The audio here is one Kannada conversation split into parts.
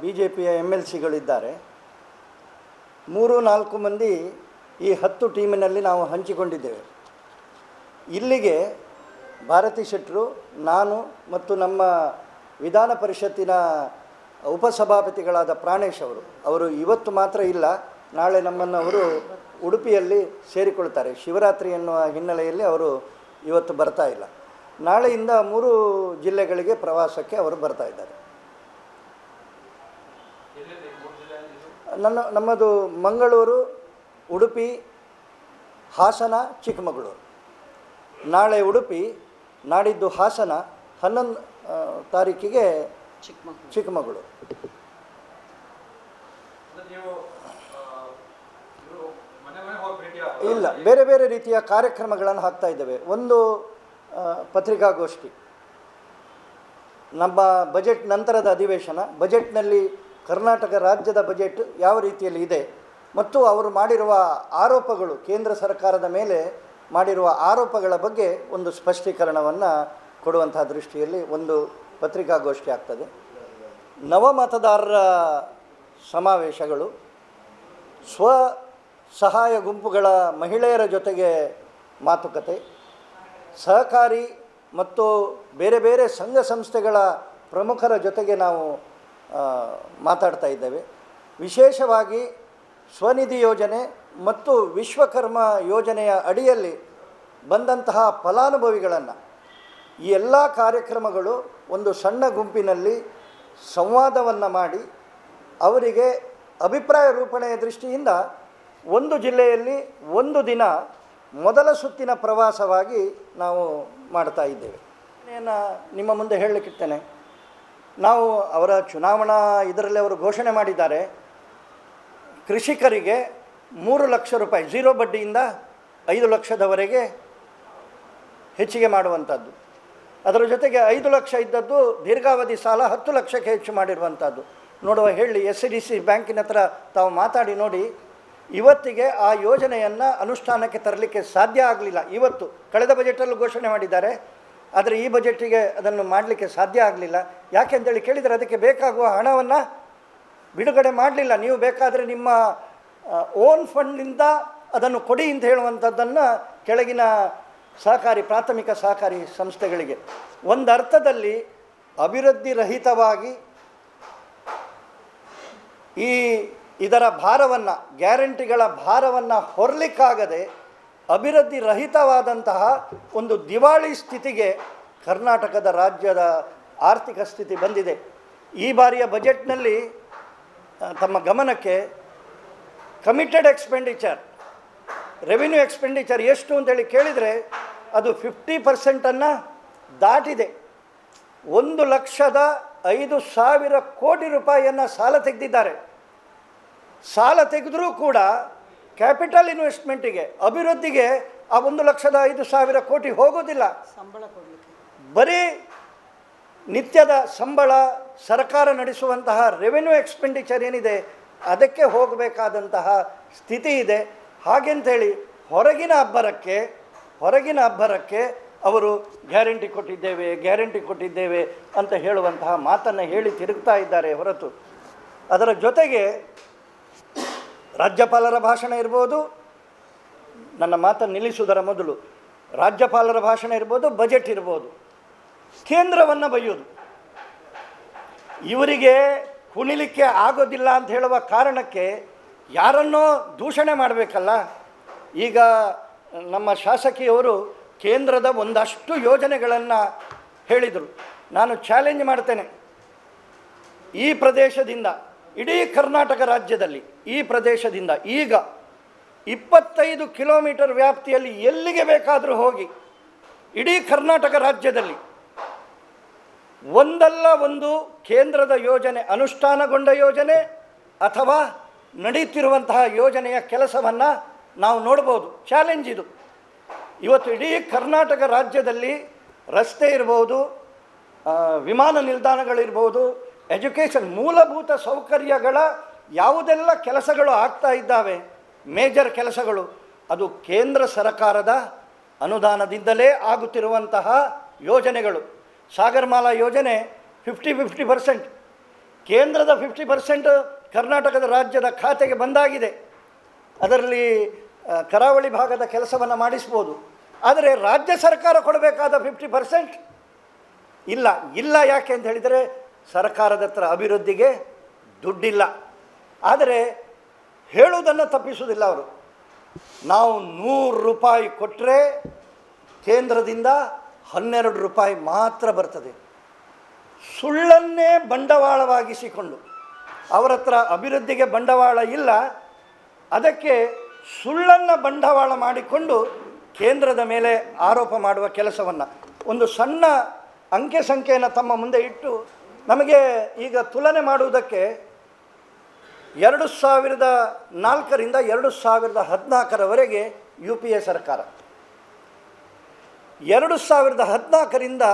ಬಿ ಜೆ ಪಿಯ ಎಂ ಎಲ್ ಸಿಗಳಿದ್ದಾರೆ ಮೂರು, ನಾಲ್ಕು ಮಂದಿ ಈ ಹತ್ತು ಟೀಮಿನಲ್ಲಿ ನಾವು ಹಂಚಿಕೊಂಡಿದ್ದೇವೆ. ಇಲ್ಲಿಗೆ ಭಾರತಿ ಶೆಟ್ಟರು ನಾನು ಮತ್ತು ನಮ್ಮ ವಿಧಾನ ಪರಿಷತ್ತಿನ ಉಪಸಭಾಪತಿಗಳಾದ ಪ್ರಾಣೇಶ್ ಅವರು ಅವರು ಇವತ್ತು ಮಾತ್ರ ಇಲ್ಲ, ನಾಳೆ ನಮ್ಮನ್ನು ಅವರು ಉಡುಪಿಯಲ್ಲಿ ಸೇರಿಕೊಳ್ತಾರೆ. ಶಿವರಾತ್ರಿ ಎನ್ನುವ ಹಿನ್ನೆಲೆಯಲ್ಲಿ ಅವರು ಇವತ್ತು ಬರ್ತಾ ಇಲ್ಲ. ನಾಳೆಯಿಂದ ಮೂರು ಜಿಲ್ಲೆಗಳಿಗೆ ಪ್ರವಾಸಕ್ಕೆ ಅವರು ಬರ್ತಾ ಇದ್ದಾರೆ. ನನ್ನ ನಮ್ಮದು ಮಂಗಳೂರು ಉಡುಪಿ ಹಾಸನ ಚಿಕ್ಕಮಗಳೂರು. ನಾಳೆ ಉಡುಪಿ ನಾಡಿದ್ದು ಹಾಸನ ಹನ್ನೊಂದು ತಾರೀಕಿಗೆ ಚಿಕ್ಕಮಗಳೂರು. ಚಿಕ್ಕಮಗಳೂರು. ಇಲ್ಲ ಬೇರೆ ಬೇರೆ ರೀತಿಯ ಕಾರ್ಯಕ್ರಮಗಳನ್ನು ಹಾಕ್ತಾ ಇದ್ದೇವೆ. ಒಂದು ಪತ್ರಿಕಾಗೋಷ್ಠಿ. ನಮ್ಮ ಬಜೆಟ್ ನಂತರದ ಅಧಿವೇಶನ ಬಜೆಟ್ನಲ್ಲಿ ಕರ್ನಾಟಕ ರಾಜ್ಯದ ಬಜೆಟ್ ಯಾವ ರೀತಿಯಲ್ಲಿ ಇದೆ ಮತ್ತು ಅವರು ಮಾಡಿರುವ ಆರೋಪಗಳು ಕೇಂದ್ರ ಸರ್ಕಾರದ ಮೇಲೆ ಮಾಡಿರುವ ಆರೋಪಗಳ ಬಗ್ಗೆ ಒಂದು ಸ್ಪಷ್ಟೀಕರಣವನ್ನು ಕೊಡುವಂತಹ ದೃಷ್ಟಿಯಲ್ಲಿ ಒಂದು ಪತ್ರಿಕಾಗೋಷ್ಠಿ ಆಗ್ತದೆ. ನವಮತದಾರರ ಸಮಾವೇಶಗಳು, ಸ್ವ ಸಹಾಯ ಗುಂಪುಗಳ ಮಹಿಳೆಯರ ಜೊತೆಗೆ ಮಾತುಕತೆ, ಸಹಕಾರಿ ಮತ್ತು ಬೇರೆ ಬೇರೆ ಸಂಘ ಸಂಸ್ಥೆಗಳ ಪ್ರಮುಖರ ಜೊತೆಗೆ ನಾವು ಮಾತಾಡ್ತಾ ಇದ್ದೇವೆ. ವಿಶೇಷವಾಗಿ ಸ್ವನಿಧಿ ಯೋಜನೆ ಮತ್ತು ವಿಶ್ವಕರ್ಮ ಯೋಜನೆಯ ಅಡಿಯಲ್ಲಿ ಬಂದಂತಹ ಫಲಾನುಭವಿಗಳನ್ನು ಈ ಎಲ್ಲ ಕಾರ್ಯಕ್ರಮಗಳು ಒಂದು ಸಣ್ಣ ಗುಂಪಿನಲ್ಲಿ ಸಂವಾದವನ್ನು ಮಾಡಿ ಅವರಿಗೆ ಅಭಿಪ್ರಾಯ ರೂಪಣೆಯ ದೃಷ್ಟಿಯಿಂದ ಒಂದು ಜಿಲ್ಲೆಯಲ್ಲಿ ಒಂದು ದಿನ ಮೊದಲ ಸುತ್ತಿನ ಪ್ರವಾಸವಾಗಿ ನಾವು ಮಾಡ್ತಾ ಇದ್ದೇವೆ. ನಿಮ್ಮ ಮುಂದೆ ಹೇಳಲಿಕ್ಕಿರ್ತೇನೆ. ನಾವು ಅವರ ಚುನಾವಣಾ ಇದರಲ್ಲಿ ಅವರು ಘೋಷಣೆ ಮಾಡಿದ್ದಾರೆ. ಕೃಷಿಕರಿಗೆ ಮೂರು ಲಕ್ಷ ರೂಪಾಯಿ, ಝೀರೋ ಬಡ್ಡಿಯಿಂದ ಐದು ಲಕ್ಷದವರೆಗೆ ಹೆಚ್ಚಿಗೆ ಮಾಡುವಂಥದ್ದು. ಅದರ ಜೊತೆಗೆ ಐದು ಲಕ್ಷ ಇದ್ದದ್ದು ದೀರ್ಘಾವಧಿ ಸಾಲ ಹತ್ತು ಲಕ್ಷಕ್ಕೆ ಹೆಚ್ಚು ಮಾಡಿರುವಂಥದ್ದು. ನೋಡುವ ಹೇಳಿ, ಎಸ್ ಡಿ ಸಿ ಬ್ಯಾಂಕಿನ ಹತ್ರ ತಾವು ಮಾತಾಡಿ ನೋಡಿ, ಇವತ್ತಿಗೆ ಆ ಯೋಜನೆಯನ್ನು ಅನುಷ್ಠಾನಕ್ಕೆ ತರಲಿಕ್ಕೆ ಸಾಧ್ಯ ಆಗಲಿಲ್ಲ. ಇವತ್ತು ಕಳೆದ ಬಜೆಟಲ್ಲೂ ಘೋಷಣೆ ಮಾಡಿದ್ದಾರೆ. ಆದರೆ ಈ ಬಜೆಟಿಗೆ ಅದನ್ನು ಮಾಡಲಿಕ್ಕೆ ಸಾಧ್ಯ ಆಗಲಿಲ್ಲ. ಯಾಕೆ ಅಂತೇಳಿ ಕೇಳಿದರೆ ಅದಕ್ಕೆ ಬೇಕಾಗುವ ಹಣವನ್ನು ಬಿಡುಗಡೆ ಮಾಡಲಿಲ್ಲ. ನೀವು ಬೇಕಾದರೆ ನಿಮ್ಮ ಓನ್ ಫಂಡ್ನಿಂದ ಅದನ್ನು ಕೊಡಿ ಅಂತ ಹೇಳುವಂಥದ್ದನ್ನು ಕೆಳಗಿನ ಸಹಕಾರಿ, ಪ್ರಾಥಮಿಕ ಸಹಕಾರಿ ಸಂಸ್ಥೆಗಳಿಗೆ. ಒಂದು ಅರ್ಥದಲ್ಲಿ ಅಭಿವೃದ್ಧಿ ರಹಿತವಾಗಿ ಈ ಇದರ ಭಾರವನ್ನು, ಗ್ಯಾರಂಟಿಗಳ ಭಾರವನ್ನು ಹೊರಲಿಕ್ಕಾಗದೆ ಅಭಿವೃದ್ಧಿ ರಹಿತವಾದಂತಹ ಒಂದು ದಿವಾಳಿ ಸ್ಥಿತಿಗೆ ಕರ್ನಾಟಕದ ರಾಜ್ಯದ ಆರ್ಥಿಕ ಸ್ಥಿತಿ ಬಂದಿದೆ. ಈ ಬಾರಿಯ ಬಜೆಟ್ನಲ್ಲಿ ತಮ್ಮ ಗಮನಕ್ಕೆ ಕಮಿಟೆಡ್ ಎಕ್ಸ್ಪೆಂಡಿಚರ್ ರೆವಿನ್ಯೂ ಎಕ್ಸ್ಪೆಂಡಿಚರ್ ಎಷ್ಟು ಅಂತೇಳಿ ಕೇಳಿದರೆ ಅದು ಫಿಫ್ಟಿ ಪರ್ಸೆಂಟನ್ನು ದಾಟಿದೆ. ಒಂದು ಲಕ್ಷದ ಐದು ಸಾವಿರ ಕೋಟಿ ರೂಪಾಯಿಯನ್ನು ಸಾಲ ತೆಗೆದಿದ್ದಾರೆ. ಸಾಲ ತೆಗೆದರೂ ಕೂಡ ಕ್ಯಾಪಿಟಲ್ ಇನ್ವೆಸ್ಟ್ಮೆಂಟಿಗೆ ಅಭಿವೃದ್ಧಿಗೆ ಆ ಒಂದು ಲಕ್ಷದ ಐದು ಸಾವಿರ ಕೋಟಿ ಹೋಗೋದಿಲ್ಲ. ಸಂಬಳ ಕೊಡಲಿಕ್ಕೆ. ಬರೀ ನಿತ್ಯದ ಸಂಬಳ ಸರ್ಕಾರ ನಡೆಸುವಂತಹ ರೆವೆನ್ಯೂ ಎಕ್ಸ್ಪೆಂಡಿಚರ್ ಏನಿದೆ ಅದಕ್ಕೆ ಹೋಗಬೇಕಾದಂತಹ ಸ್ಥಿತಿ ಇದೆ. ಹಾಗೆಂಥೇಳಿ ಹೊರಗಿನ ಅಬ್ಬರಕ್ಕೆ ಹೊರಗಿನ ಅಬ್ಬರಕ್ಕೆ ಅವರು ಗ್ಯಾರಂಟಿ ಕೊಟ್ಟಿದ್ದೇವೆ ಗ್ಯಾರಂಟಿ ಕೊಟ್ಟಿದ್ದೇವೆ ಅಂತ ಹೇಳುವಂತಹ ಮಾತನ್ನು ಹೇಳಿ ತಿರುಗ್ತಾ ಇದ್ದಾರೆ ಹೊರತು. ಅದರ ಜೊತೆಗೆ ರಾಜ್ಯಪಾಲರ ಭಾಷಣ ಇರ್ಬೋದು, ನನ್ನ ಮಾತನ್ನು ನಿಲ್ಲಿಸುವುದರ ಮೊದಲು ರಾಜ್ಯಪಾಲರ ಭಾಷಣ ಇರ್ಬೋದು, ಬಜೆಟ್ ಇರ್ಬೋದು, ಕೇಂದ್ರವನ್ನು ಬೈಯೋದು ಇವರಿಗೆ ಕುಣಿಲಿಕ್ಕೆ ಆಗೋದಿಲ್ಲ ಅಂತ ಹೇಳುವ ಕಾರಣಕ್ಕೆ ಯಾರನ್ನೋ ದೂಷಣೆ ಮಾಡಬೇಕಲ್ಲ? ಈಗ ನಮ್ಮ ಶಾಸಕಿಯವರು ಕೇಂದ್ರದ ಒಂದಷ್ಟು ಯೋಜನೆಗಳನ್ನು ಹೇಳಿದರು. ನಾನು ಚಾಲೆಂಜ್ ಮಾಡ್ತೇನೆ. ಈ ಪ್ರದೇಶದಿಂದ ಇಡೀ ಕರ್ನಾಟಕ ರಾಜ್ಯದಲ್ಲಿ ಈ ಪ್ರದೇಶದಿಂದ ಈಗ ಇಪ್ಪತ್ತೈದು ಕಿಲೋಮೀಟರ್ ವ್ಯಾಪ್ತಿಯಲ್ಲಿ ಎಲ್ಲಿಗೆ ಬೇಕಾದರೂ ಹೋಗಿ ಇಡೀ ಕರ್ನಾಟಕ ರಾಜ್ಯದಲ್ಲಿ ಒಂದಲ್ಲ ಒಂದು ಕೇಂದ್ರದ ಯೋಜನೆ, ಅನುಷ್ಠಾನಗೊಂಡ ಯೋಜನೆ ಅಥವಾ ನಡೀತಿರುವಂತಹ ಯೋಜನೆಯ ಕೆಲಸವನ್ನು ನಾವು ನೋಡ್ಬೋದು. ಚಾಲೆಂಜ್ ಇದು. ಇವತ್ತು ಇಡೀ ಕರ್ನಾಟಕ ರಾಜ್ಯದಲ್ಲಿ ರಸ್ತೆ ಇರ್ಬೋದು ವಿಮಾನ ನಿಲ್ದಾಣಗಳಿರ್ಬೋದು ಎಜುಕೇಷನ್ ಮೂಲಭೂತ ಸೌಕರ್ಯಗಳ ಯಾವುದೆಲ್ಲ ಕೆಲಸಗಳು ಆಗ್ತಾ ಇದ್ದಾವೆ ಮೇಜರ್ ಕೆಲಸಗಳು, ಅದು ಕೇಂದ್ರ ಸರಕಾರದ ಅನುದಾನದಿಂದಲೇ ಆಗುತ್ತಿರುವಂತಹ ಯೋಜನೆಗಳು. ಸಾಗರಮಾಲಾ ಯೋಜನೆ ಫಿಫ್ಟಿ ಫಿಫ್ಟಿ ಪರ್ಸೆಂಟ್ ಕೇಂದ್ರದ ಫಿಫ್ಟಿ ಪರ್ಸೆಂಟ್ ಕರ್ನಾಟಕದ ರಾಜ್ಯದ ಖಾತೆಗೆ ಬಂದಾಗಿದೆ. ಅದರಲ್ಲಿ ಕರಾವಳಿ ಭಾಗದ ಕೆಲಸವನ್ನು ಮಾಡಿಸ್ಬೋದು. ಆದರೆ ರಾಜ್ಯ ಸರ್ಕಾರ ಕೊಡಬೇಕಾದ ಫಿಫ್ಟಿ ಪರ್ಸೆಂಟ್ ಇಲ್ಲ. ಇಲ್ಲ ಯಾಕೆ ಅಂತ ಹೇಳಿದರೆ ಸರ್ಕಾರದ ಹತ್ರ ಅಭಿವೃದ್ಧಿಗೆ ದುಡ್ಡಿಲ್ಲ. ಆದರೆ ಹೇಳುವುದನ್ನು ತಪ್ಪಿಸುವುದಿಲ್ಲ ಅವರು. ನಾವು ನೂರು ರೂಪಾಯಿ ಕೊಟ್ಟರೆ ಕೇಂದ್ರದಿಂದ ಹನ್ನೆರಡು ರೂಪಾಯಿ ಮಾತ್ರ ಬರ್ತದೆ. ಸುಳ್ಳನ್ನೇ ಬಂಡವಾಳವಾಗಿಸಿಕೊಂಡು. ಅವರ ಹತ್ರ ಅಭಿವೃದ್ಧಿಗೆ ಬಂಡವಾಳ ಇಲ್ಲ. ಅದಕ್ಕೆ ಸುಳ್ಳನ್ನು ಬಂಡವಾಳ ಮಾಡಿಕೊಂಡು ಕೇಂದ್ರದ ಮೇಲೆ ಆರೋಪ ಮಾಡುವ ಕೆಲಸವನ್ನು. ಒಂದು ಸಣ್ಣ ಅಂಕೆ ಸಂಖ್ಯೆಯನ್ನು ತಮ್ಮ ಮುಂದೆ ಇಟ್ಟು ನಮಗೆ ಈಗ ತುಲನೆ ಮಾಡುವುದಕ್ಕೆ ಎರಡು ಸಾವಿರದ ನಾಲ್ಕರಿಂದ ಎರಡು ಸಾವಿರದ ಹದಿನಾಲ್ಕರವರೆಗೆ ಯು ಪಿ ಎ ಸರ್ಕಾರ. ಎರಡು ಸಾವಿರದ ಹದಿನಾಲ್ಕರಿಂದ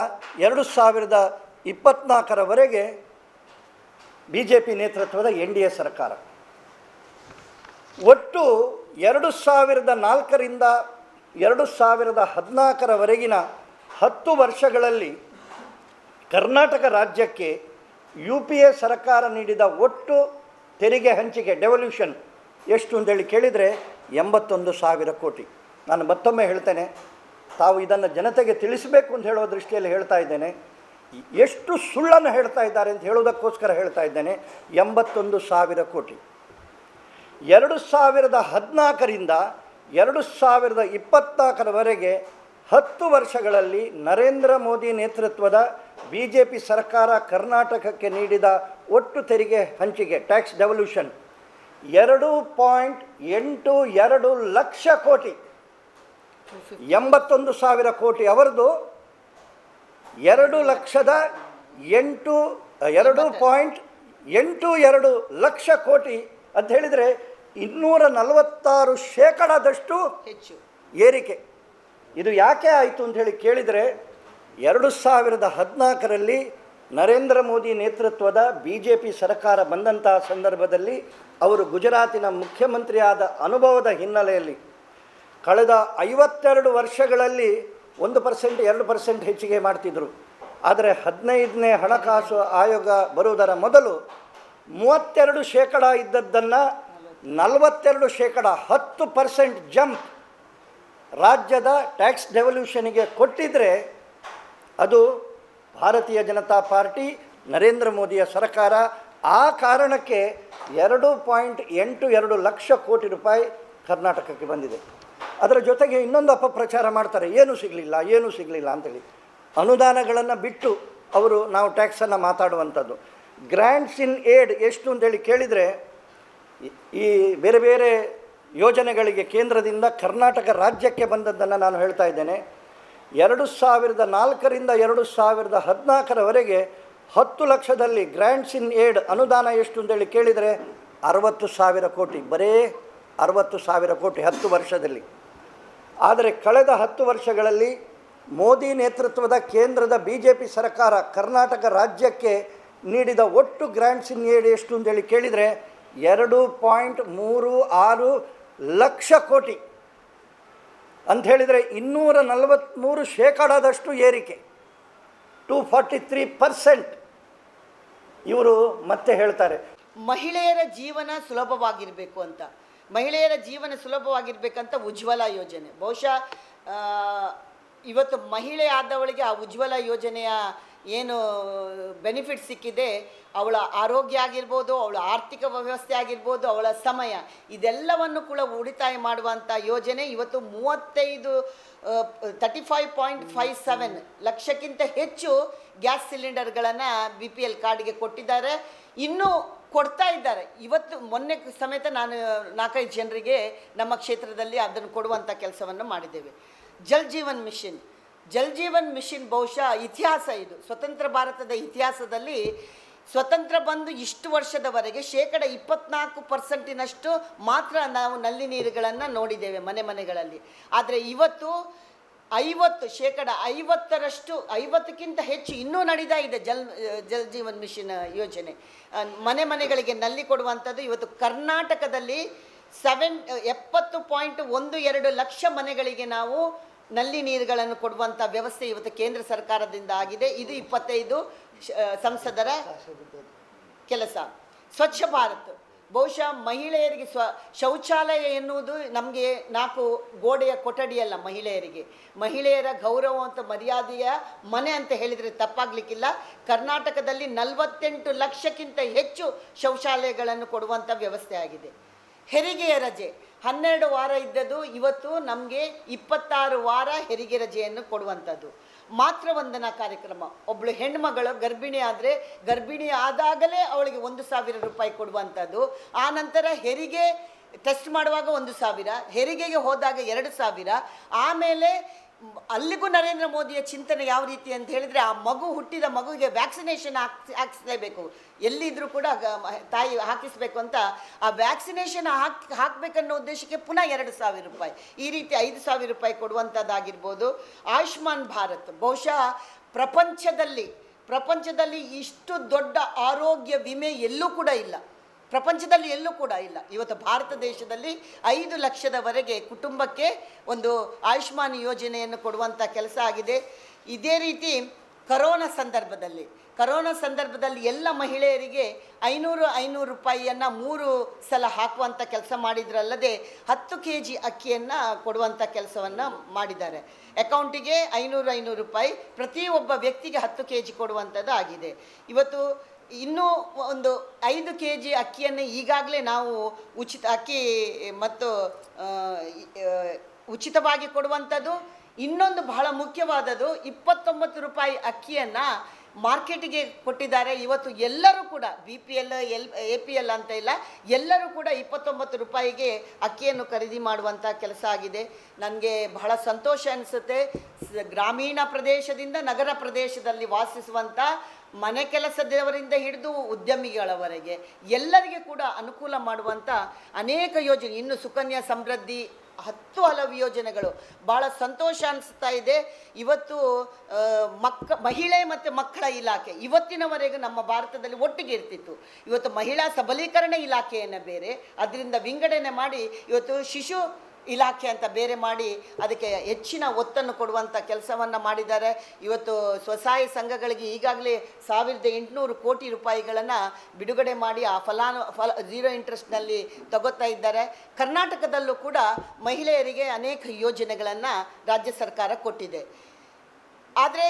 ಎರಡು ಸಾವಿರದ ಇಪ್ಪತ್ನಾಲ್ಕರವರೆಗೆ ಬಿ ಜೆ ಪಿ ನೇತೃತ್ವದ ಎನ್ ಡಿ ಎ ಸರ್ಕಾರ. ಒಟ್ಟು ಎರಡು ಸಾವಿರದ ನಾಲ್ಕರಿಂದ ಎರಡು ಸಾವಿರದ ಹದಿನಾಲ್ಕರವರೆಗಿನ ಹತ್ತು ವರ್ಷಗಳಲ್ಲಿ ಕರ್ನಾಟಕ ರಾಜ್ಯಕ್ಕೆ ಯು ಪಿ ಎ ಸರ್ಕಾರ ನೀಡಿದ ಒಟ್ಟು ತೆರಿಗೆ ಹಂಚಿಕೆ ಡೆವಲ್ಯೂಷನ್ ಎಷ್ಟು ಅಂತೇಳಿ ಕೇಳಿದರೆ ಎಂಬತ್ತೊಂದು ಸಾವಿರ ಕೋಟಿ. ನಾನು ಮತ್ತೊಮ್ಮೆ ಹೇಳ್ತೇನೆ, ತಾವು ಇದನ್ನು ಜನತೆಗೆ ತಿಳಿಸಬೇಕು ಅಂತ ಹೇಳೋ ದೃಷ್ಟಿಯಲ್ಲಿ ಹೇಳ್ತಾ ಇದ್ದೇನೆ. ಎಷ್ಟು ಸುಳ್ಳನ್ನು ಹೇಳ್ತಾ ಇದ್ದಾರೆ ಅಂತ ಹೇಳೋದಕ್ಕೋಸ್ಕರ ಹೇಳ್ತಾ ಇದ್ದೇನೆ, ಎಂಬತ್ತೊಂದು ಸಾವಿರ ಕೋಟಿ. ಎರಡು ಸಾವಿರದ ಹದಿನಾಲ್ಕರಿಂದ ಎರಡು ಸಾವಿರದ ಇಪ್ಪತ್ನಾಲ್ಕರವರೆಗೆ ಹತ್ತು ವರ್ಷಗಳಲ್ಲಿ ನರೇಂದ್ರ ಮೋದಿ ನೇತೃತ್ವದ ಬಿ ಜೆ ಪಿ ಸರ್ಕಾರ ಕರ್ನಾಟಕಕ್ಕೆ ನೀಡಿದ ಒಟ್ಟು ತೆರಿಗೆ ಹಂಚಿಕೆ ಟ್ಯಾಕ್ಸ್ ಡೆವಲ್ಯೂಷನ್ ಎರಡು ಪಾಯಿಂಟ್ ಎಂಟು ಎರಡು ಲಕ್ಷ ಕೋಟಿ. ಎಂಬತ್ತೊಂದು ಸಾವಿರ ಕೋಟಿ ಅವರದು. ಎರಡು ಲಕ್ಷದ ಎಂಟು ಎರಡು ಪಾಯಿಂಟ್ ಎಂಟು ಎರಡು ಲಕ್ಷ ಕೋಟಿ ಅಂತ ಹೇಳಿದರೆ ಇನ್ನೂರ ನಲವತ್ತಾರು ಶೇಕಡದಷ್ಟು ಹೆಚ್ಚು. ಏರಿಕೆ. ಇದು ಯಾಕೆ ಆಯಿತು ಅಂತ ಹೇಳಿ ಕೇಳಿದರೆ ಎರಡು ಸಾವಿರದ ಹದಿನಾಲ್ಕರಲ್ಲಿ ನರೇಂದ್ರ ಮೋದಿ ನೇತೃತ್ವದ ಬಿ ಜೆ ಪಿ ಸರ್ಕಾರ ಬಂದಂತಹ ಸಂದರ್ಭದಲ್ಲಿ ಅವರು ಗುಜರಾತಿನ ಮುಖ್ಯಮಂತ್ರಿಯಾದ ಅನುಭವದ ಹಿನ್ನೆಲೆಯಲ್ಲಿ ಕಳೆದ ಐವತ್ತೆರಡು ವರ್ಷಗಳಲ್ಲಿ ಒಂದು ಪರ್ಸೆಂಟ್, ಎರಡು ಪರ್ಸೆಂಟ್ ಹೆಚ್ಚಿಗೆ ಮಾಡ್ತಿದ್ದರು ಆದರೆ ಹದಿನೈದನೇ ಹಣಕಾಸು ಆಯೋಗ ಬರುವುದರ ಮೊದಲು ಮೂವತ್ತೆರಡು ಶೇಕಡ ಇದ್ದದ್ದನ್ನು ನಲವತ್ತೆರಡು ಶೇಕಡ ಹತ್ತು ಪರ್ಸೆಂಟ್ ಜಂಪ್ ರಾಜ್ಯದ ಟ್ಯಾಕ್ಸ್ ಡೆವಲ್ಯೂಷನಿಗೆ ಕೊಟ್ಟಿದ್ದರೆ ಅದು ಭಾರತೀಯ ಜನತಾ ಪಾರ್ಟಿ, ನರೇಂದ್ರ ಮೋದಿಯ ಸರ್ಕಾರ. ಆ ಕಾರಣಕ್ಕೆ ಎರಡು ಪಾಯಿಂಟ್ ಎಂಟು ಎರಡು ಲಕ್ಷ ಕೋಟಿ ರೂಪಾಯಿ ಕರ್ನಾಟಕಕ್ಕೆ ಬಂದಿದೆ. ಅದರ ಜೊತೆಗೆ ಇನ್ನೊಂದು ಅಪಪ್ರಚಾರ ಮಾಡ್ತಾರೆ. ಏನೂ ಸಿಗಲಿಲ್ಲ ಏನೂ ಸಿಗಲಿಲ್ಲ ಅಂತೇಳಿ. ಅನುದಾನಗಳನ್ನು ಬಿಟ್ಟು ಅವರು ನಾವು ಟ್ಯಾಕ್ಸನ್ನು ಮಾತಾಡುವಂಥದ್ದು. ಗ್ರ್ಯಾಂಡ್ಸ್ ಇನ್ ಏಡ್ ಎಷ್ಟು ಅಂತೇಳಿ ಕೇಳಿದರೆ, ಈ- ಬೇರೆ ಬೇರೆ ಯೋಜನೆಗಳಿಗೆ ಕೇಂದ್ರದಿಂದ ಕರ್ನಾಟಕ ರಾಜ್ಯಕ್ಕೆ ಬಂದದ್ದನ್ನು ನಾನು ಹೇಳ್ತಾ ಇದ್ದೇನೆ. ಎರಡು ಸಾವಿರದ ನಾಲ್ಕರಿಂದ ಎರಡು ಸಾವಿರದ ಹದಿನಾಲ್ಕರವರೆಗೆ ಹತ್ತು ಲಕ್ಷದಲ್ಲಿ ಗ್ರ್ಯಾಂಡ್ಸ್ ಇನ್ ಏಡ್ ಅನುದಾನ ಎಷ್ಟು ಅಂತೇಳಿ ಕೇಳಿದರೆ ಅರವತ್ತು ಸಾವಿರ ಕೋಟಿ, ಬರೇ ಅರವತ್ತು ಸಾವಿರ ಕೋಟಿ ಹತ್ತು ವರ್ಷದಲ್ಲಿ. ಆದರೆ ಕಳೆದ ಹತ್ತು ವರ್ಷಗಳಲ್ಲಿ ಮೋದಿ ನೇತೃತ್ವದ ಕೇಂದ್ರದ ಬಿ ಜೆ ಪಿ ಸರ್ಕಾರ ಕರ್ನಾಟಕ ರಾಜ್ಯಕ್ಕೆ ನೀಡಿದ ಒಟ್ಟು ಗ್ರ್ಯಾಂಡ್ಸ್ ಇನ್ ಏಡ್ ಎಷ್ಟು ಅಂತೇಳಿ ಕೇಳಿದರೆ ಎರಡು ಪಾಯಿಂಟ್ ಮೂರು ಆರು ಲಕ್ಷ ಕೋಟಿ. ಅಂತ ಹೇಳಿದರೆ ಇನ್ನೂರ ನಲವತ್ತ್ಮೂರು ಶೇಕಡಾದಷ್ಟು ಏರಿಕೆ. Two forty three percent. ಇವರು ಮತ್ತೆ ಹೇಳ್ತಾರೆ. ಮಹಿಳೆಯರ ಜೀವನ ಸುಲಭವಾಗಿರಬೇಕು ಅಂತ. ಮಹಿಳೆಯರ ಜೀವನ ಸುಲಭವಾಗಿರಬೇಕಂತ ಉಜ್ವಲ ಯೋಜನೆ. ಬಹುಶಃ ಇವತ್ತು ಮಹಿಳೆ ಆದವಳಿಗೆ ಆ ಉಜ್ವಲ ಯೋಜನೆಯ ಏನು ಬೆನಿಫಿಟ್ ಸಿಕ್ಕಿದೆ, ಅವಳ ಆರೋಗ್ಯ ಆಗಿರ್ಬೋದು, ಅವಳ ಆರ್ಥಿಕ ವ್ಯವಸ್ಥೆ ಆಗಿರ್ಬೋದು, ಅವಳ ಸಮಯ, ಇದೆಲ್ಲವನ್ನು ಕೂಡ ಉಳಿತಾಯ ಮಾಡುವಂಥ ಯೋಜನೆ ಇವತ್ತು ಮೂವತ್ತೈದು thirty five point five seven ಲಕ್ಷಕ್ಕಿಂತ ಹೆಚ್ಚು ಗ್ಯಾಸ್ ಸಿಲಿಂಡರ್ಗಳನ್ನು ಬಿ ಪಿ ಎಲ್ ಕಾರ್ಡ್ಗೆ ಕೊಟ್ಟಿದ್ದಾರೆ. ಇನ್ನೂ ಕೊಡ್ತಾ ಇದ್ದಾರೆ. ಇವತ್ತು ಮೊನ್ನೆ ಸಮೇತ ನಾನು ನಾಲ್ಕೈದು ಜನರಿಗೆ ನಮ್ಮ ಕ್ಷೇತ್ರದಲ್ಲಿ ಅದನ್ನು ಕೊಡುವಂಥ ಕೆಲಸವನ್ನು ಮಾಡಿದ್ದೇವೆ. ಜಲ್ ಜೀವನ್ ಮಿಷನ್. ಜಲ್ ಜೀವನ್ ಮಿಷನ್ ಬಹುಶಃ ಇತಿಹಾಸ ಇದು. ಸ್ವತಂತ್ರ ಭಾರತದ ಇತಿಹಾಸದಲ್ಲಿ ಸ್ವತಂತ್ರ ಬಂದು ಇಷ್ಟು ವರ್ಷದವರೆಗೆ ಶೇಕಡ ಇಪ್ಪತ್ನಾಲ್ಕು ಪರ್ಸೆಂಟಿನಷ್ಟು ಮಾತ್ರ ನಾವು ನಲ್ಲಿ ನೀರುಗಳನ್ನು ನೋಡಿದ್ದೇವೆ ಮನೆ ಮನೆಗಳಲ್ಲಿ. ಆದರೆ ಇವತ್ತು ಐವತ್ತು, ಶೇಕಡ ಐವತ್ತರಷ್ಟು, ಐವತ್ತಕ್ಕಿಂತ ಹೆಚ್ಚು ಇನ್ನೂ ನಡೀತಾ ಇದೆ ಜಲ್ ಜಲ್ ಜೀವನ್ ಮಿಷನ್ ಯೋಜನೆ. ಮನೆ ಮನೆಗಳಿಗೆ ನಲ್ಲಿ ಕೊಡುವಂಥದ್ದು ಇವತ್ತು ಕರ್ನಾಟಕದಲ್ಲಿ ಸೆವೆನ್, ಎಪ್ಪತ್ತು ಪಾಯಿಂಟ್ ಒಂದು ಎರಡು ಲಕ್ಷ ಮನೆಗಳಿಗೆ ನಾವು ನಲ್ಲಿ ನೀರುಗಳನ್ನು ಕೊಡುವಂಥ ವ್ಯವಸ್ಥೆ ಇವತ್ತು ಕೇಂದ್ರ ಸರ್ಕಾರದಿಂದ ಆಗಿದೆ. ಇದು ಇಪ್ಪತ್ತೈದು ಸಂಸದರ ಕೆಲಸ. ಸ್ವಚ್ಛ ಭಾರತ್. ಬಹುಶಃ ಮಹಿಳೆಯರಿಗೆ ಸ್ವ, ಶೌಚಾಲಯ ಎನ್ನುವುದು ನಮಗೆ ನಾಲ್ಕು ಗೋಡೆಯ ಕೊಠಡಿಯಲ್ಲ ಮಹಿಳೆಯರಿಗೆ. ಮಹಿಳೆಯರ ಗೌರವ ಅಂತ ಮರ್ಯಾದೆಯ ಮನೆ ಅಂತ ಹೇಳಿದರೆ ತಪ್ಪಾಗಲಿಕ್ಕಿಲ್ಲ. ಕರ್ನಾಟಕದಲ್ಲಿ ನಲವತ್ತೆಂಟು ಲಕ್ಷಕ್ಕಿಂತ ಹೆಚ್ಚು ಶೌಚಾಲಯಗಳನ್ನು ಕೊಡುವಂಥ ವ್ಯವಸ್ಥೆ ಆಗಿದೆ. ಹೆರಿಗೆಯ ರಜೆ. ಹನ್ನೆರಡು ವಾರ ಇದ್ದದ್ದು ಇವತ್ತು ನಮಗೆ ಇಪ್ಪತ್ತಾರು ವಾರ ಹೆರಿಗೆ ರಜೆಯನ್ನು ಕೊಡುವಂಥದ್ದು. ಮಾತೃವಂದನಾ ಕಾರ್ಯಕ್ರಮ. ಒಬ್ಬಳು ಹೆಣ್ಮಗಳು ಗರ್ಭಿಣಿ ಆದರೆ ಗರ್ಭಿಣಿ ಆದಾಗಲೇ ಅವಳಿಗೆ ಒಂದು ಸಾವಿರ ರೂಪಾಯಿ ಕೊಡುವಂಥದ್ದು. ಆ ನಂತರ ಹೆರಿಗೆ ಟೆಸ್ಟ್ ಮಾಡುವಾಗ ಒಂದು ಸಾವಿರ, ಹೆರಿಗೆಗೆ ಹೋದಾಗ ಎರಡು ಸಾವಿರ. ಆಮೇಲೆ ಅಲ್ಲಿಗೂ ನರೇಂದ್ರ ಮೋದಿಯ ಚಿಂತನೆ ಯಾವ ರೀತಿ ಅಂತ ಹೇಳಿದರೆ ಆ ಮಗು ಹುಟ್ಟಿದ ಮಗುವಿಗೆ ವ್ಯಾಕ್ಸಿನೇಷನ್ ಹಾಕ್ಸಿ ಹಾಕಿಸಲೇಬೇಕು. ಎಲ್ಲಿದ್ದರೂ ಕೂಡ ತಾಯಿ ಹಾಕಿಸ್ಬೇಕು ಅಂತ ಆ ವ್ಯಾಕ್ಸಿನೇಷನ್ ಹಾಕಿ ಹಾಕಬೇಕನ್ನೋ ಉದ್ದೇಶಕ್ಕೆ ಪುನಃ ಎರಡು ಸಾವಿರ ರೂಪಾಯಿ. ಈ ರೀತಿ ಐದು ಸಾವಿರ ರೂಪಾಯಿ ಕೊಡುವಂಥದ್ದಾಗಿರ್ಬೋದು. ಆಯುಷ್ಮಾನ್ ಭಾರತ್ ಬಹುಶಃ ಪ್ರಪಂಚದಲ್ಲಿ ಪ್ರಪಂಚದಲ್ಲಿ ಇಷ್ಟು ದೊಡ್ಡ ಆರೋಗ್ಯ ವಿಮೆ ಎಲ್ಲೂ ಕೂಡ ಇಲ್ಲ. ಪ್ರಪಂಚದಲ್ಲಿ ಎಲ್ಲೂ ಕೂಡ ಇಲ್ಲ. ಇವತ್ತು ಭಾರತ ದೇಶದಲ್ಲಿ ಐದು ಲಕ್ಷದವರೆಗೆ ಕುಟುಂಬಕ್ಕೆ ಒಂದು ಆಯುಷ್ಮಾನ್ ಯೋಜನೆಯನ್ನು ಕೊಡುವಂಥ ಕೆಲಸ ಆಗಿದೆ. ಇದೇ ರೀತಿ ಕರೋನಾ ಸಂದರ್ಭದಲ್ಲಿ ಕರೋನಾ ಸಂದರ್ಭದಲ್ಲಿ ಎಲ್ಲ ಮಹಿಳೆಯರಿಗೆ ಐನೂರು ಐನೂರು ರೂಪಾಯಿಯನ್ನು ಮೂರು ಸಲ ಹಾಕುವಂಥ ಕೆಲಸ ಮಾಡಿದ್ರಲ್ಲದೆ ಹತ್ತು ಕೆ ಜಿ ಅಕ್ಕಿಯನ್ನು ಕೊಡುವಂಥ ಕೆಲಸವನ್ನು ಮಾಡಿದ್ದಾರೆ. ಅಕೌಂಟಿಗೆ ಐನೂರು ಐನೂರು ರೂಪಾಯಿ ಪ್ರತಿಯೊಬ್ಬ ವ್ಯಕ್ತಿಗೆ ಹತ್ತು ಕೆ ಜಿ ಕೊಡುವಂಥದ್ದು ಆಗಿದೆ ಇವತ್ತು ಇನ್ನೂ ಒಂದು ಐದು ಕೆ ಜಿ ಅಕ್ಕಿಯನ್ನು ಈಗಾಗಲೇ ನಾವು ಉಚಿತ ಅಕ್ಕಿ, ಮತ್ತು ಉಚಿತವಾಗಿ ಕೊಡುವಂಥದ್ದು. ಇನ್ನೊಂದು ಬಹಳ ಮುಖ್ಯವಾದದ್ದು, ಇಪ್ಪತ್ತೊಂಬತ್ತು ರೂಪಾಯಿ ಅಕ್ಕಿಯನ್ನು ಮಾರ್ಕೆಟಿಗೆ ಕೊಟ್ಟಿದ್ದಾರೆ. ಇವತ್ತು ಎಲ್ಲರೂ ಕೂಡ, B P L L, A P L ಅಂತ ಇಲ್ಲ, ಎಲ್ಲರೂ ಕೂಡ ಇಪ್ಪತ್ತೊಂಬತ್ತು ರೂಪಾಯಿಗೆ ಅಕ್ಕಿಯನ್ನು ಖರೀದಿ ಮಾಡುವಂಥ ಕೆಲಸ ಆಗಿದೆ. ನನಗೆ ಬಹಳ ಸಂತೋಷ ಅನಿಸುತ್ತೆ. ಗ್ರಾಮೀಣ ಪ್ರದೇಶದಿಂದ ನಗರ ಪ್ರದೇಶದಲ್ಲಿ ವಾಸಿಸುವಂಥ ಮನೆ ಕೆಲಸದವರಿಂದ ಹಿಡಿದು ಉದ್ಯಮಿಗಳವರೆಗೆ ಎಲ್ಲರಿಗೆ ಕೂಡ ಅನುಕೂಲ ಮಾಡುವಂಥ ಅನೇಕ ಯೋಜನೆ. ಇನ್ನು ಸುಕನ್ಯಾ ಸಮೃದ್ಧಿ ಹತ್ತು ಹಲವು ಯೋಜನೆಗಳು. ಭಾಳ ಸಂತೋಷ ಅನಿಸ್ತಾ ಇದೆ. ಇವತ್ತು ಮಕ್ಕ, ಮಹಿಳೆ ಮತ್ತು ಮಕ್ಕಳ ಇಲಾಖೆ. ಇವತ್ತಿನವರೆಗೂ ನಮ್ಮ ಭಾರತದಲ್ಲಿ ಒಟ್ಟಿಗೆ ಇರ್ತಿತ್ತು. ಇವತ್ತು ಮಹಿಳಾ ಸಬಲೀಕರಣ ಇಲಾಖೆಯನ್ನು ಬೇರೆ. ಅದರಿಂದ ವಿಂಗಡಣೆ ಮಾಡಿ ಇವತ್ತು ಶಿಶು ಇಲಾಖೆ ಅಂತ ಬೇರೆ ಮಾಡಿ ಅದಕ್ಕೆ ಹೆಚ್ಚಿನ ಒತ್ತನ್ನು ಕೊಡುವಂಥ ಕೆಲಸವನ್ನು ಮಾಡಿದ್ದಾರೆ. ಇವತ್ತು ಸ್ವಸಹಾಯ ಸಂಘಗಳಿಗೆ ಈಗಾಗಲೇ ಸಾವಿರದ ಎಂಟುನೂರು ಕೋಟಿ ರೂಪಾಯಿಗಳನ್ನು ಬಿಡುಗಡೆ ಮಾಡಿ ಆ ಫಲಾನು, ಫಲ, ಝೀರೋ ಇಂಟ್ರೆಸ್ಟ್ನಲ್ಲಿ ತಗೋತಾ ಇದ್ದಾರೆ. ಕರ್ನಾಟಕದಲ್ಲೂ ಕೂಡ ಮಹಿಳೆಯರಿಗೆ ಅನೇಕ ಯೋಜನೆಗಳನ್ನು ರಾಜ್ಯ ಸರ್ಕಾರ ಕೊಟ್ಟಿದೆ. ಆದರೆ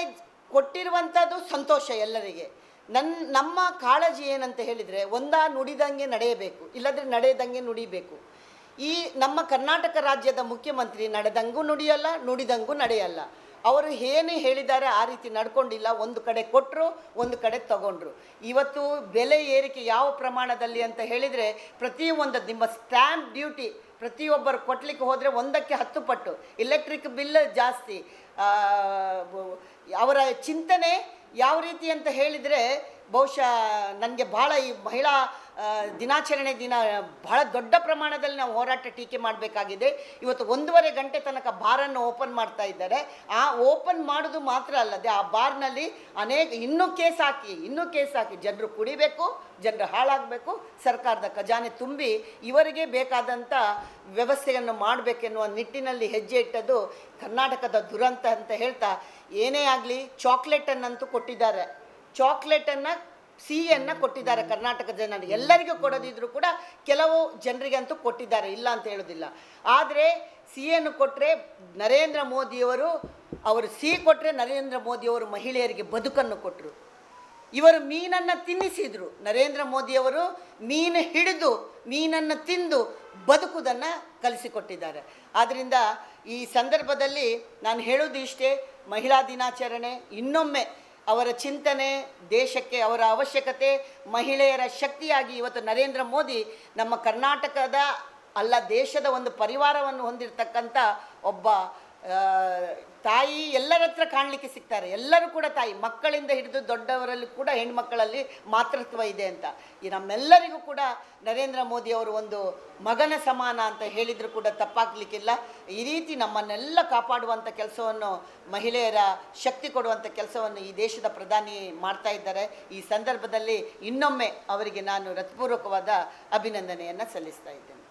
ಕೊಟ್ಟಿರುವಂಥದ್ದು ಸಂತೋಷ ಎಲ್ಲರಿಗೆ. ನನ್ನ ನಮ್ಮ ಕಾಳಜಿ ಏನಂತ ಹೇಳಿದರೆ ಒಂದ ನುಡಿದಂಗೆ ನಡೆಯಬೇಕು, ಇಲ್ಲದ್ರೆ ನಡೆಯದಂಗೆ ನುಡಿಬೇಕು. ಈ ನಮ್ಮ ಕರ್ನಾಟಕ ರಾಜ್ಯದ ಮುಖ್ಯಮಂತ್ರಿ ನಡೆದಂಗೂ ನುಡಿಯಲ್ಲ, ನುಡಿದಂಗೂ ನಡೆಯಲ್ಲ. ಅವರು ಏನೇ ಹೇಳಿದ್ದಾರೆ ಆ ರೀತಿ ನಡ್ಕೊಂಡಿಲ್ಲ. ಒಂದು ಕಡೆ ಕೊಟ್ಟರು ಒಂದು ಕಡೆ ತಗೊಂಡ್ರು. ಇವತ್ತು ಬೆಲೆ ಏರಿಕೆ ಯಾವ ಪ್ರಮಾಣದಲ್ಲಿ ಅಂತ ಹೇಳಿದರೆ ಪ್ರತಿಯೊಂದು ನಿಮ್ಮ ಸ್ಟ್ಯಾಂಪ್ ಡ್ಯೂಟಿ ಪ್ರತಿಯೊಬ್ಬರು ಕೊಟ್ಲಿಕ್ಕೆ ಹೋದರೆ ಒಂದಕ್ಕೆ ಹತ್ತು ಪಟ್ಟು. ಎಲೆಕ್ಟ್ರಿಕ್ ಬಿಲ್ ಜಾಸ್ತಿ. ಅವರ ಚಿಂತನೆ ಯಾವ ರೀತಿ ಅಂತ ಹೇಳಿದರೆ, ಬಹುಶಃ ನನಗೆ ಭಾಳ ಈ ಮಹಿಳಾ ದಿನಾಚರಣೆ ದಿನ ಬಹಳ ದೊಡ್ಡ ಪ್ರಮಾಣದಲ್ಲಿ ನಾವು ಹೋರಾಟ ಟೀಕೆ ಮಾಡಬೇಕಾಗಿದೆ. ಇವತ್ತು ಒಂದೂವರೆ ಗಂಟೆ ತನಕ ಬಾರನ್ನು ಓಪನ್ ಮಾಡ್ತಾ ಇದ್ದಾರೆ. ಆ ಓಪನ್ ಮಾಡೋದು ಮಾತ್ರ ಅಲ್ಲದೆ ಆ ಬಾರ್ನಲ್ಲಿ ಅನೇಕ, ಇನ್ನೂ ಕೇಸ್ ಹಾಕಿ, ಇನ್ನೂ ಕೇಸ್ ಹಾಕಿ ಜನರು ಕುಡಿಬೇಕು, ಜನರು ಹಾಳಾಗಬೇಕು, ಸರ್ಕಾರದ ಖಜಾನೆ ತುಂಬಿ ಇವರಿಗೆ ಬೇಕಾದಂಥ ವ್ಯವಸ್ಥೆಯನ್ನು ಮಾಡಬೇಕೆನ್ನುವ ನಿಟ್ಟಿನಲ್ಲಿ ಹೆಜ್ಜೆ ಇಟ್ಟದ್ದು ಕರ್ನಾಟಕದ ದುರಂತ ಅಂತ ಹೇಳ್ತಾ ಏನೇ ಆಗಲಿ, ಚಾಕ್ಲೇಟನ್ನಂತೂ ಕೊಟ್ಟಿದ್ದಾರೆ. ಚಾಕ್ಲೇಟನ್ನು ಸಿಹಿಯನ್ನು ಕೊಟ್ಟಿದ್ದಾರೆ ಕರ್ನಾಟಕ ಜನರಿಗೆ ಎಲ್ಲರಿಗೂ ಕೊಡೋದಿದ್ರು ಕೂಡ ಕೆಲವು ಜನರಿಗಂತೂ ಕೊಟ್ಟಿದ್ದಾರೆ, ಇಲ್ಲ ಅಂತ ಹೇಳೋದಿಲ್ಲ. ಆದರೆ ಸಿಹಿಯನ್ನು ಕೊಟ್ಟರೆ ನರೇಂದ್ರ ಮೋದಿಯವರು, ಅವರು ಸಿಹಿ ಕೊಟ್ಟರೆ ನರೇಂದ್ರ ಮೋದಿಯವರು ಮಹಿಳೆಯರಿಗೆ ಬದುಕನ್ನು ಕೊಟ್ಟರು ಇವರು ಮೀನನ್ನು ತಿನ್ನಿಸಿದರು. ನರೇಂದ್ರ ಮೋದಿಯವರು ಮೀನು ಹಿಡಿದು, ಮೀನನ್ನು ತಿಂದು ಬದುಕುವುದನ್ನು ಕಲಿಸಿಕೊಟ್ಟಿದ್ದಾರೆ. ಆದ್ದರಿಂದ ಈ ಸಂದರ್ಭದಲ್ಲಿ ನಾನು ಹೇಳೋದು ಇಷ್ಟೇ ಮಹಿಳಾ ದಿನಾಚರಣೆ ಇನ್ನೊಮ್ಮೆ ಅವರ ಚಿಂತನೆ, ದೇಶಕ್ಕೆ ಅವರ ಅವಶ್ಯಕತೆ, ಮಹಿಳೆಯರ ಶಕ್ತಿಯಾಗಿ ಇವತ್ತು ನರೇಂದ್ರ ಮೋದಿ ನಮ್ಮ ಕರ್ನಾಟಕದ ಅಲ್ಲ ದೇಶದ ಒಂದು ಪರಿವಾರವನ್ನು ಹೊಂದಿರತಕ್ಕಂಥ ಒಬ್ಬ ತಾಯಿ ಎಲ್ಲರ ಹತ್ರ ಕಾಣಲಿಕ್ಕೆ ಸಿಗ್ತಾರೆ. ಎಲ್ಲರೂ ಕೂಡ ತಾಯಿ, ಮಕ್ಕಳಿಂದ ಹಿಡಿದು ದೊಡ್ಡವರಲ್ಲಿ ಕೂಡ ಹೆಣ್ಮಕ್ಕಳಲ್ಲಿ ಮಾತೃತ್ವ ಇದೆ ಅಂತ. ಈ ನಮ್ಮೆಲ್ಲರಿಗೂ ಕೂಡ ನರೇಂದ್ರ ಮೋದಿ ಅವರು ಒಂದು ಮಗನ ಸಮಾನ ಅಂತ ಹೇಳಿದರೂ ಕೂಡ ತಪ್ಪಾಗಲಿಕ್ಕಿಲ್ಲ. ಈ ರೀತಿ ನಮ್ಮನ್ನೆಲ್ಲ ಕಾಪಾಡುವಂಥ ಕೆಲಸವನ್ನು ಮಹಿಳೆಯರ ಶಕ್ತಿ ಕೊಡುವಂಥ ಕೆಲಸವನ್ನು ಈ ದೇಶದ ಪ್ರಧಾನಿ ಮಾಡ್ತಾ ಇದ್ದಾರೆ. ಈ ಸಂದರ್ಭದಲ್ಲಿ ಇನ್ನೊಮ್ಮೆ ಅವರಿಗೆ ನಾನು ಹೃತ್ಪೂರ್ವಕವಾದ ಅಭಿನಂದನೆಯನ್ನು ಸಲ್ಲಿಸ್ತಾ ಇದ್ದೇನೆ.